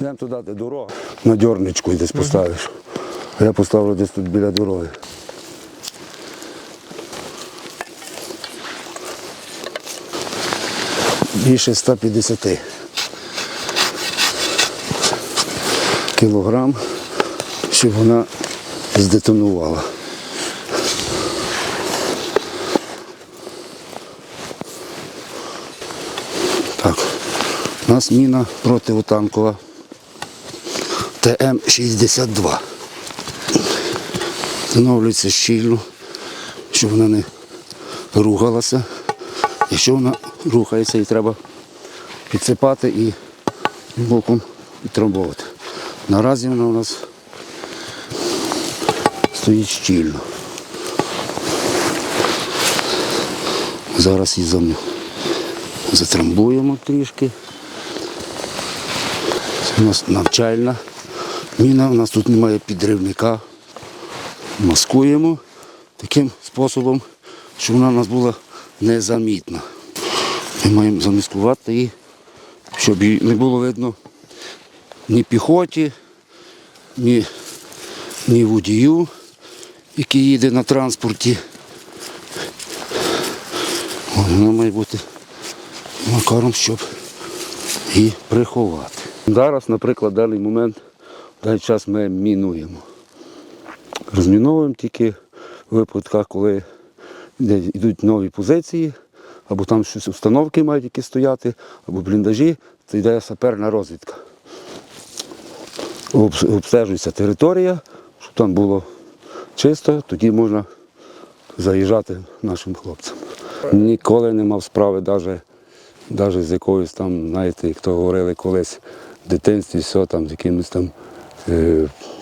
Йдемо туди, де дорога. На дьорничку десь поставиш. А я поставлю десь тут біля дороги. Більше 150 кілограм, щоб вона здетонувала. Так, у нас міна противотанкова ТМ-62. Встановлюється щільно, щоб вона не рухалася. Якщо вона рухається, її треба підсипати і боком відтрамбовувати. Наразі вона у нас стоїть щільно. Зараз її зам- затрамбуємо трішки. Це у нас навчальна міна, у нас тут немає підривника. Маскуємо таким способом, щоб вона у нас була незамітна. Ми маємо замаскувати її, щоб її не було видно ні піхоті, ні, ні водію, який їде на транспорті. Вона має бути макаром, щоб її приховати. Зараз, наприклад, даний момент, в час ми мінуємо. Розміновуємо тільки в випадках, коли йдуть нові позиції, або там щось установки мають які стояти, або бліндажі, це йде саперна розвідка. Обстежується територія, щоб там було чисто, тоді можна заїжджати нашим хлопцям. Ніколи не мав справи навіть, з якоюсь там, знаєте, як то говорили колись в дитинстві, все там з якимось там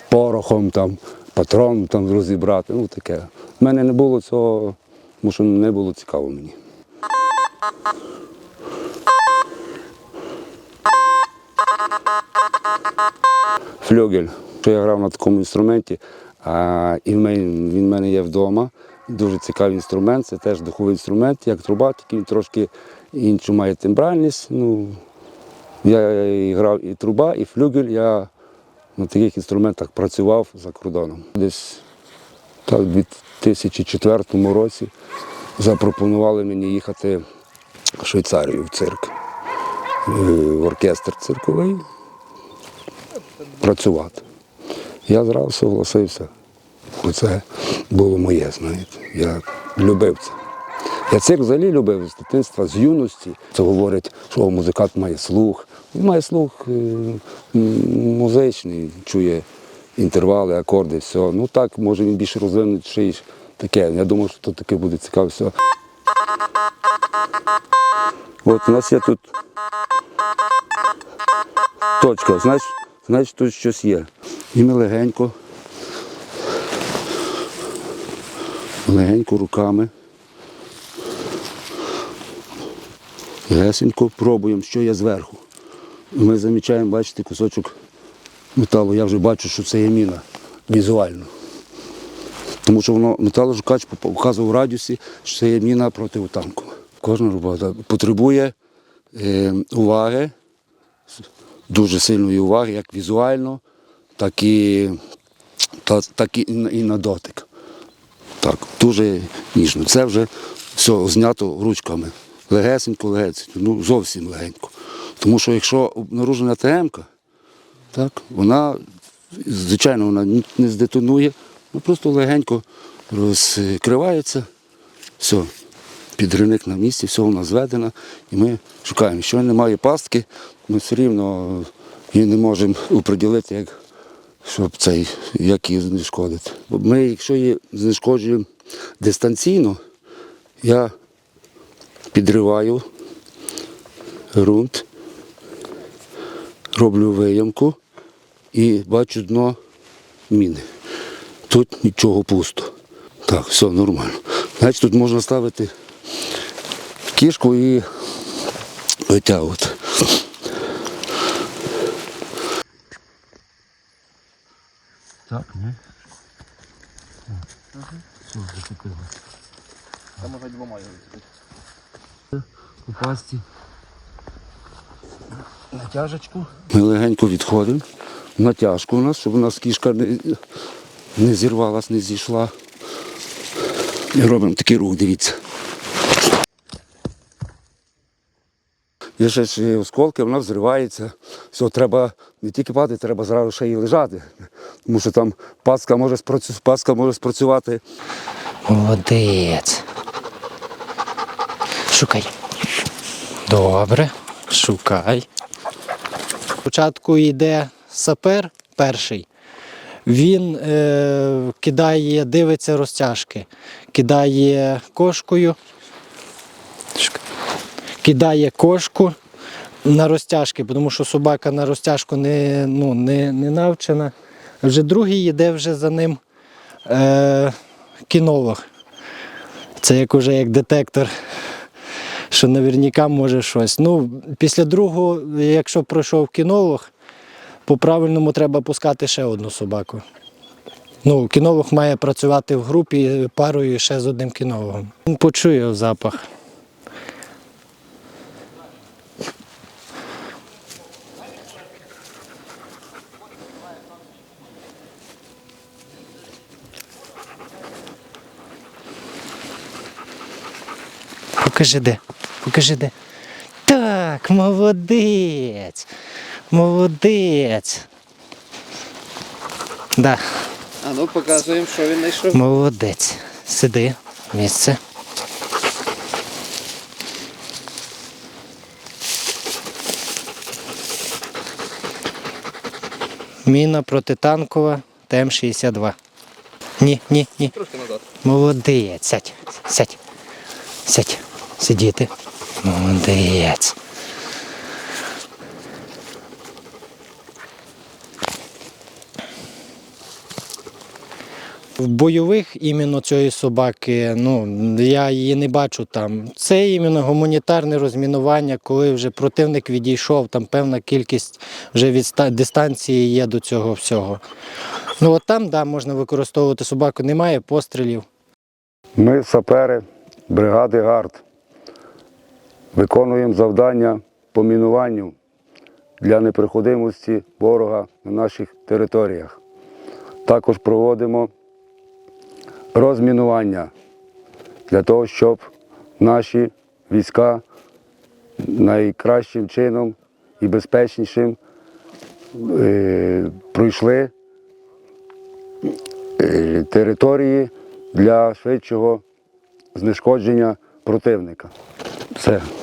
порохом, там, патроном там розібрати. Ну таке. У мене не було цього, тому що не було цікаво мені. Фльогель. Що я грав на такому інструменті, а, і він в мене є вдома. Дуже цікавий інструмент, це теж духовий інструмент, як труба, тільки він трошки іншу має тембральність. Ну, я і грав і труба, і флюгель. Я на таких інструментах працював за кордоном. Десь так, у 2004 році запропонували мені їхати в Швейцарію в цирк, е, в оркестр цирковий, працювати. Я зразу согласився. Оце було моє, знаєте. Я любив це. Я цирк взагалі любив з дитинства, з юності. Це говорять, що музикант має слух. Він має слух е, музичний, чує інтервали, акорди, все. Ну так, може він більше розвинутий таке. Я думаю, що тут таке буде цікаво все. От у нас є тут точка, значить, значить тут щось є. І ми легенько, легенько руками. Легесенько пробуємо, що є зверху. Ми замічаємо, бачите, кусочок металу. Я вже бачу, що це є міна візуально. Тому що воно металошукач показував в радіусі, що це є міна противотанкова. Кожна робота потребує е, уваги, дуже сильної уваги, як візуально, так і, та, так і, і на дотик. Так, дуже ніжно. Це вже все знято ручками. Легесенько, легесенько, ну зовсім легенько. Тому що якщо обнаружена ТМ-ка, так, вона, звичайно, вона не здетонує, вона просто легенько розкривається. Все, підривник на місці, все вона зведена. І ми шукаємо. Якщо немає пастки, ми все рівно її не можемо оприділити, як, щоб цей, як її знешкодити. Ми, якщо її знешкоджуємо дистанційно, я підриваю ґрунт, роблю виямку і бачу дно міни. Тут нічого пусто. Так, все нормально. Значить, тут можна ставити кішку і витягувати. Так, не? Все, зачепило. Там можна двома його зробити. Натяжечку. Ми легенько відходимо. Натяжку у нас, щоб у нас кішка не, не зірвалась, не зійшла. І робимо такий рух, дивіться. Є ще ж осколки, вона взривається. Все, треба не тільки падати, треба зразу ще й лежати. Тому що там паска може, спрацю... паска може спрацювати. Молодець. Шукай. Добре, шукай. Спочатку йде сапер перший. Він е, кидає, дивиться розтяжки, кидає кошкою, кидає кошку на розтяжки, тому що собака на розтяжку не, ну, не, не навчена. Вже другий йде вже за ним е, кінолог. Це як уже як детектор, що наверняка може щось. Ну, після другого, якщо пройшов кінолог, по-правильному треба пускати ще одну собаку. Ну, кінолог має працювати в групі парою ще з одним кінологом. Він почує запах. Покажи де. Покажи де. Так, молодець. Молодець. Да, А ну показуємо, що він знайшов. молодець. Сиди, місце. Міна протитанкова ТМ-62. Ні, ні, ні. Трошки назад. Молодець. Сядь, сядь. Сядь. Сидіти. Молодець. В бойових іменно цієї собаки, ну я її не бачу там. Це іменно гуманітарне розмінування, коли вже противник відійшов, там певна кількість вже від дистанції є до цього всього. Ну от там, да, можна використовувати собаку, немає пострілів. Ми сапери бригади ГАРД. Виконуємо завдання по мінуванню для неприходимості ворога на наших територіях. Також проводимо розмінування для того, щоб наші війська найкращим чином і безпечнішим е, пройшли е, території для швидшого знешкодження противника. Все.